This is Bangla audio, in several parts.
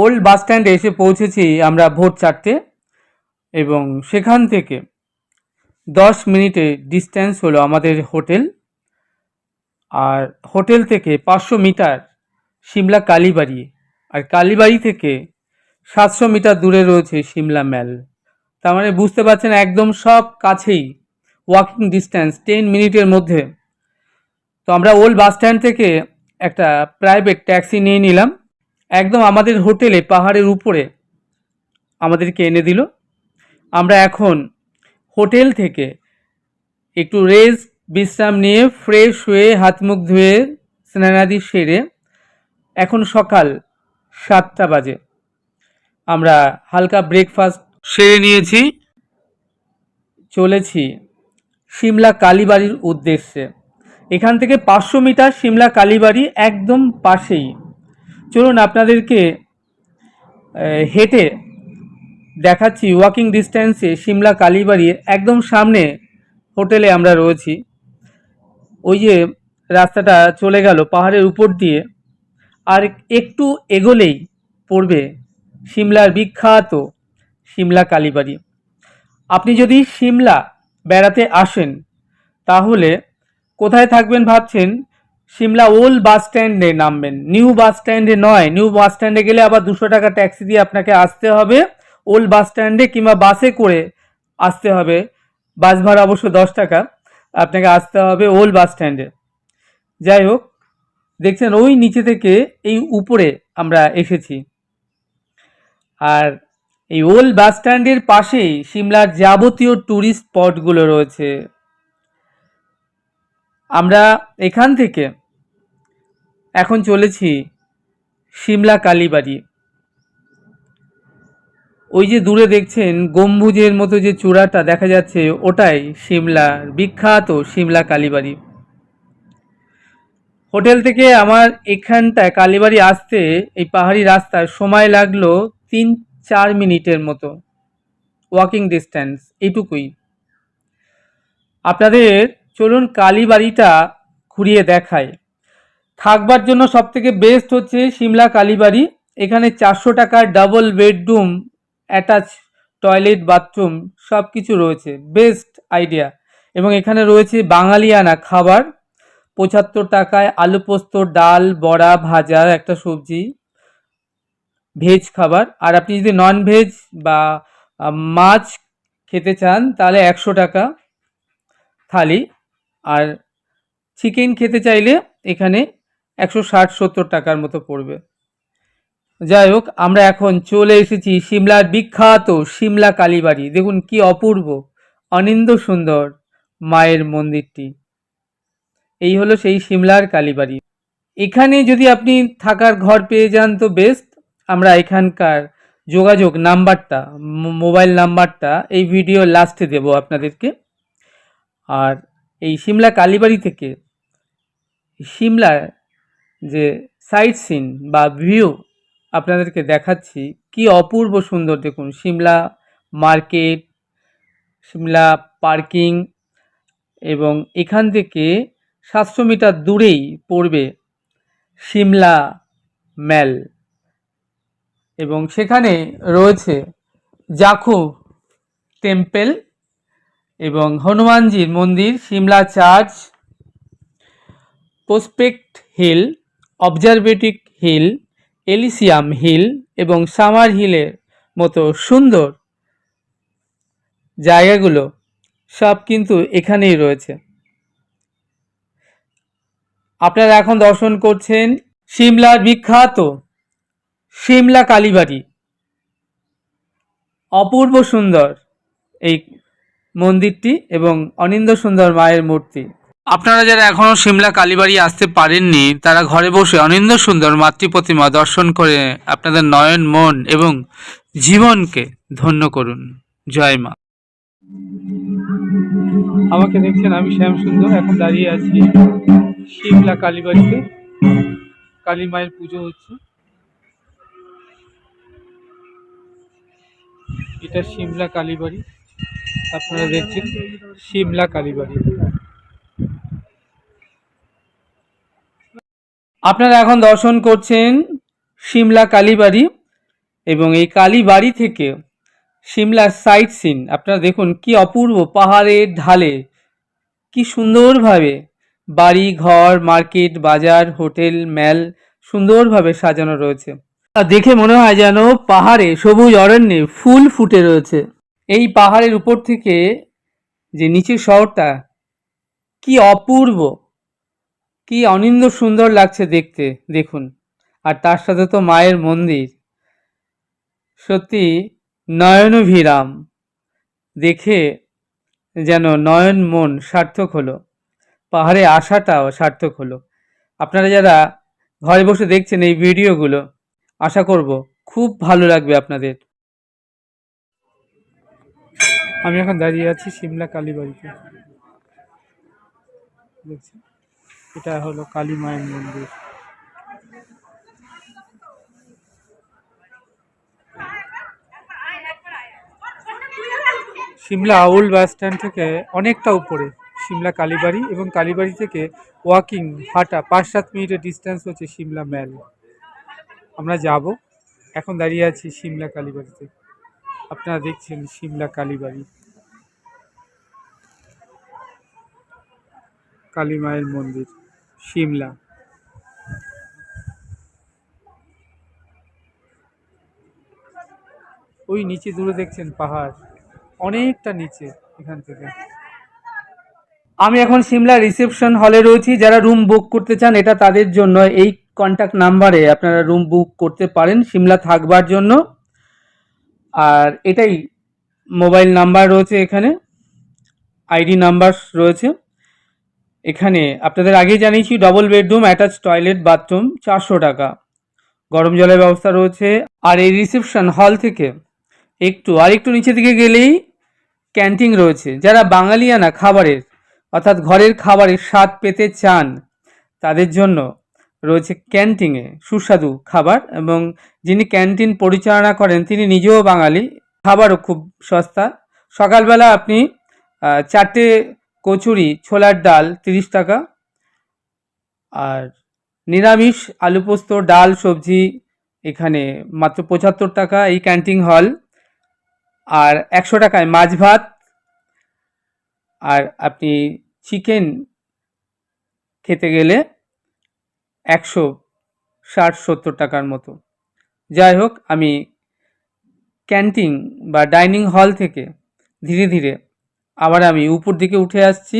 ওল্ড বাস স্ট্যান্ডে এসে পৌঁছেছি আমরা ভোর চারটে এবং সেখান থেকে দশ মিনিটে ডিস্ট্যান্স হলো আমাদের হোটেল। আর হোটেল থেকে পাঁচশো মিটার সিমলা কালীবাড়ি আর কালীবাড়ি থেকে সাতশো মিটার দূরে রয়েছে সিমলা ম্যাল তার মানে বুঝতে পারছেন একদম সব কাছেই ওয়াকিং ডিস্ট্যান্স টেন মিনিটের মধ্যে। তো আমরা ওল্ড বাস স্ট্যান্ড থেকে একটা প্রাইভেট ট্যাক্সি নিয়ে নিলাম। একদম আমাদের হোটেলে, পাহাড়ের উপরে আমাদেরকে এনে দিল। আমরা এখন হোটেল থেকে একটু রেস্ট বিশ্রাম নিয়ে ফ্রেশ হয়ে হাত মুখ ধুয়ে স্নানাদি সেরে এখন সকাল সাতটা বাজে। আমরা হালকা ব্রেকফাস্ট সেরে নিয়েছি। চলেছি সিমলা কালীবাড়ির উদ্দেশ্যে। এখান থেকে পাঁচশো মিটার সিমলা কালীবাড়ি একদম পাশেই। চলুন আপনাদেরকে হেঁটে দেখাচ্ছি ওয়াকিং ডিস্ট্যান্সে সিমলা কালীবাড়ির একদম সামনে হোটেলে আমরা রয়েছি। ওই যে রাস্তাটা চলে গেল পাহাড়ের উপর দিয়ে, আর একটু এগোলেই পড়বে সিমলার বিখ্যাত সিমলা কালীবাড়ি। আপনি যদি সিমলা বেড়াতে আসেন, তাহলে কোথায় থাকবেন ভাবছেন? সিমলা ওল্ড বাস স্ট্যান্ডে নামবেন। নিউ বাস স্ট্যান্ডে নয়, নিউ বাস স্ট্যান্ডে গেলে আবার দুশো টাকা ট্যাক্সি দিয়ে আপনাকে আসতে হবে। ওল্ড বাস স্ট্যান্ডে কিংবা বাসে করে আসতে হবে। বাস ভাড়া অবশ্য দশ টাকা, আপনাকে আসতে হবে ওল্ড বাস স্ট্যান্ডে। যাই হোক, দেখছেন ওই নিচে থেকে এই উপরে আমরা এসেছি। আর এই ওল্ড বাস স্ট্যান্ডের পাশেই সিমলার যাবতীয় ট্যুরিস্ট স্পটগুলো রয়েছে। আমরা এখান থেকে এখন চলেছি সিমলা কালীবাড়ি। ওই যে দূরে দেখছেন গম্বুজের মতো যে চূড়াটা দেখা যাচ্ছে, ওটাই সিমলার বিখ্যাত সিমলা কালীবাড়ি। হোটেল থেকে আমার এখানটায় কালীবাড়ি আসতে এই পাহাড়ি রাস্তায় সময় লাগল তিন চার মিনিটের মতো। ওয়াকিং ডিস্ট্যান্স এইটুকুই। আপনাদের চলুন কালীবাড়িটা ঘুরিয়ে দেখায় থাকবার জন্য সবথেকে বেস্ট হচ্ছে সিমলা কালীবাড়ি। এখানে চারশো টাকার double bedroom attach toilet bathroom সব কিছু রয়েছে। বেস্ট আইডিয়া এবং এখানে রয়েছে বাঙালিয়ানা খাবার। পঁচাত্তর টাকায় আলু পোস্ত, ডাল, বড়া, ভাজা, একটা সবজি ভেজ খাবার। আর আপনি যদি নন ভেজ বা মাছ খেতে চান, তাহলে একশো টাকা থালি। আর চিকেন খেতে চাইলে এখানে একশো ষাট, সত্তর টাকার মতো পড়বে। যাই হোক, আমরা এখন চলে এসেছি সিমলার বিখ্যাত সিমলা কালীবাড়ি। দেখুন কি অপূর্ব, অনিন্দ সুন্দর মায়ের মন্দিরটি। এই হলো সেই সিমলার কালীবাড়ি। এখানে যদি আপনি থাকার ঘর পেয়ে যান তো বেস্ট আমরা এখানকার যোগাযোগ নাম্বারটা মোবাইল নাম্বারটা এই ভিডিও লাস্টে দেব আপনাদেরকে। আর এই সিমলা কালীবাড়ি থেকে সিমলার যে সাইট সিন বা ভিউ আপনাদেরকে দেখাচ্ছি, কি অপূর্ব সুন্দর দেখুন। সিমলা মার্কেট সিমলা পার্কিং এবং এখান থেকে সাতশো মিটার দূরেই পড়বে সিমলা ম্যাল এবং সেখানে রয়েছে জাখু টেম্পেল এবং হনুমানজির মন্দির, Shimla church Prospect Hill Observatory Hill, Elysium Hill এবং সামার হিলের মতো সুন্দর জায়গাগুলো সব কিন্তু এখানেই রয়েছে। আপনারা এখন দর্শন করছেন সিমলার বিখ্যাত সিমলা কালীবাড়ি। অপূর্ব সুন্দর এই মন্দিরটি এবং অনিন্দ সুন্দর মায়ের মূর্তি। আপনারা যারা এখনও সিমলা কালীবাড়ি আসতে পারেননি, তারা ঘরে বসে অনিন্দ সুন্দর মাতৃ প্রতিমা দর্শন করে আপনাদের নয়ন, মন এবং জীবনকে ধন্য করুন। জয় মা। আমাকে দেখছেন আমি শ্যাম সুন্দর, এখন দাঁড়িয়ে আছি সিমলা কালীবাড়িতে। কালী মায়ের পুজো হচ্ছে। এটা সিমলা কালীবাড়ি। আপনারা দেখছেন সিমলা কালীবাড়ি। আপনারা এখন দর্শন করছেন সিমলা কালীবাড়ি এবং এই কালীবাড়ি থেকে সিমলার সাইট সিন আপনারা দেখুন কি অপূর্ব পাহাড়ের ঢালে, কি সুন্দরভাবে বাড়ি, ঘর, মার্কেট, বাজার, হোটেল ম্যাল সুন্দরভাবে সাজানো রয়েছে। দেখে মনে হয় যেন পাহাড়ে সবুজ অরণ্যে ফুল ফুটে রয়েছে। এই পাহাড়ের উপর থেকে যে নিচের শহরটা, কি অপূর্ব! কি অনিন্দ সুন্দর লাগছে দেখতে, দেখুন। আর তার সাথে তো মায়ের মন্দির। সত্যি, নয়নভিরাম। দেখে যেন নয়ন মন সার্থক হলো। পাহাড়ে আসাটাও সার্থক হলো। আপনারা যারা ঘরে বসে দেখছেন এই ভিডিওগুলো, আশা করব খুব ভালো লাগবে আপনাদের। আমি এখন দাঁড়িয়ে আছি সিমলা কালীবাড়িতে। দেখছেন? এটা হলো কালী মায়ের মন্দির। সিমলা আউল বাস স্ট্যান্ড থেকে অনেকটা উপরে সিমলা কালীবাড়ি এবং কালীবাড়ি থেকে ওয়াকিং হাঁটা পাঁচ সাত মিনিটের ডিস্টেন্স হচ্ছে সিমলা ম্যাল আমরা যাব, এখন দাঁড়িয়ে আছি সিমলা কালীবাড়িতে। আপনারা দেখছেন সিমলা কালীবাড়ি। কালী মায়ের মন্দির। সিমলা ওই নিচে দূরে দেখছেন পাহাড়। অনেকটা নিচে এখান থেকে। আমি এখন সিমলা রিসেপশন হলে রয়েছি। যারা রুম বুক করতে চান, এটা তাদের জন্য এই কন্ট্যাক্ট নাম্বারে আপনারা রুম বুক করতে পারেন সিমলা থাকবার জন্য। আর এটাই মোবাইল নাম্বার রয়েছে এখানে। আইডি নাম্বার রয়েছে। এখানে আপনাদের আগেই জানিয়েছি double bedroom attach toilet bathroom চারশো টাকা। গরম জলের ব্যবস্থা রয়েছে। আর এই রিসেপশন হল থেকে একটু, আর একটু নিচে দিকে গেলেই ক্যান্টিন রয়েছে। যারা বাঙালিয়ানা খাবারের, অর্থাৎ ঘরের খাবারের স্বাদ পেতে চান, তাদের জন্য রয়েছে ক্যান্টিনে সুস্বাদু খাবার এবং যিনি ক্যান্টিন পরিচালনা করেন, তিনি নিজেও বাঙালি। খাবারও খুব সস্তা। সকালবেলা আপনি চারটে কচুরি, ছোলার ডাল তিরিশ টাকা। আর নিরামিষ আলু পোস্ত, ডাল, সবজি এখানে মাত্র পঁচাত্তর টাকা এই ক্যান্টিন হল। আর একশো টাকায় মাছ ভাত। আর আপনি চিকেন খেতে গেলে একশো ষাট সত্তর টাকার মতো। যাই হোক, আমি ক্যান্টিন বা ডাইনিং হল থেকে ধীরে ধীরে আবার আমি উপর দিকে উঠে আসছি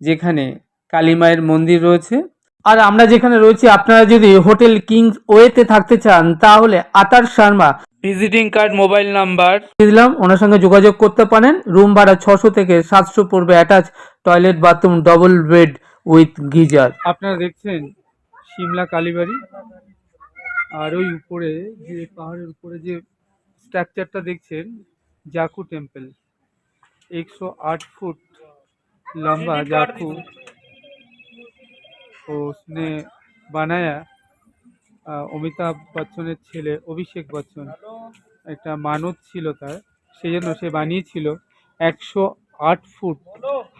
যেখানে কালী মায়ের মন্দির রয়েছে। আর আমরা যেখানে রয়েছি আপনারা যদি হোটেল কিংস ওয়েতে থাকতে চান তাহলে Atar Sharma visiting card mobile number. দিলাম। ওনার সঙ্গে যোগাযোগ করতে পারেন। রুম ভাড়া ছশো থেকে সাতশো পড়বে attach toilet bathroom double bed with geyser. আপনারা দেখছেন সিমলা কালীবাড়ি। আর ওই উপরে যে পাহাড়ের উপরে যে স্ট্রাকচারটা দেখছেন জাকু টেম্পল। એકસો આઠ ફૂટ લાંબા જાખુ ও স্নে বানায়া অমিতাভ বচ্চনের ছেলে অভিষেক বচ্চন। একটা মানত ছিল তার সেই জন্য সে বানিয়েছিল একশো আট ফুট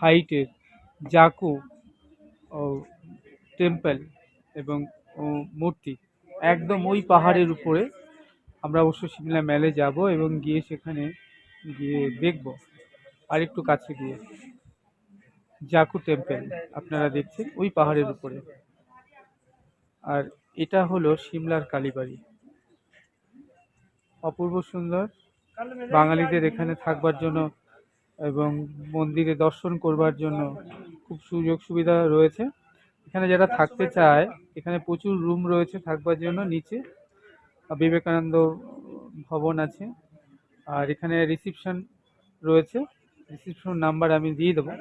হাইটের জাকু টেম্পল এবং মূর্তি। একদম ওই পাহাড়ের উপরে আমরা অবশ্য সিমলা মেলে যাব এবং গিয়ে সেখানে গিয়ে দেখব। আর একটু কাছে গিয়ে। জাকু টেম্পেল, আপনারা দেখছেন, ওই পাহাড়ের উপরে। আর এটা হলো সিমলার কালীবাড়ি। অপূর্ব সুন্দর। বাঙালিদের এখানে থাকবার জন্য এবং মন্দিরে দর্শন করবার জন্য খুব সুযোগ সুবিধা রয়েছে। এখানে যারা থাকতে চায়, এখানে প্রচুর রুম রয়েছে থাকবার জন্য নিচে। বিবেকানন্দ ভবন আছে। আর এখানে রিসিপশন রয়েছে। রিসিপশন নাম্বার আমি দিয়ে দেবো।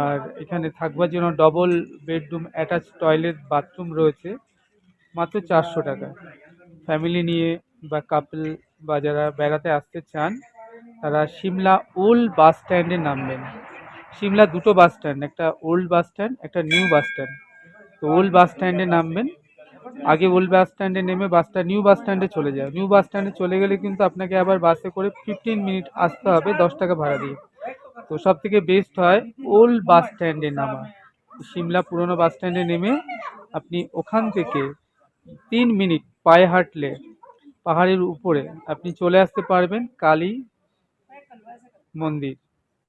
আর এখানে থাকবার জন্য double bedroom attach toilet bathroom রয়েছে, মাত্র চারশো টাকা। ফ্যামিলি নিয়ে বা কাপল বা যারা বেড়াতে আসতে চান, তারা সিমলা ওল্ড বাস স্ট্যান্ডে নামবেন। সিমলা দুটো বাস স্ট্যান্ড একটা ওল্ড বাস স্ট্যান্ড একটা নিউ বাস স্ট্যান্ড তো ওল্ড বাস স্ট্যান্ডে নামবেন আগে ওল্ড বাস স্ট্যান্ডে নেমে বাসটা নিউ বাস স্ট্যান্ডে চলে যায়। নিউ বাস স্ট্যান্ডে চলে গেলে কিন্তু আপনাকে আবার বাসে করে ফিফটিন মিনিট আসতে হবে দশ টাকা ভাড়া দিয়ে। তো সব থেকে বেস্ট হয় ওল্ড বাস স্ট্যান্ডে নামা। সিমলা পুরনো বাস স্ট্যান্ডে নেমে আপনি ওখান থেকে তিন মিনিট পায়ে হাঁটলে পাহাড়ের উপরে আপনি চলে আসতে পারবেন কালী মন্দির।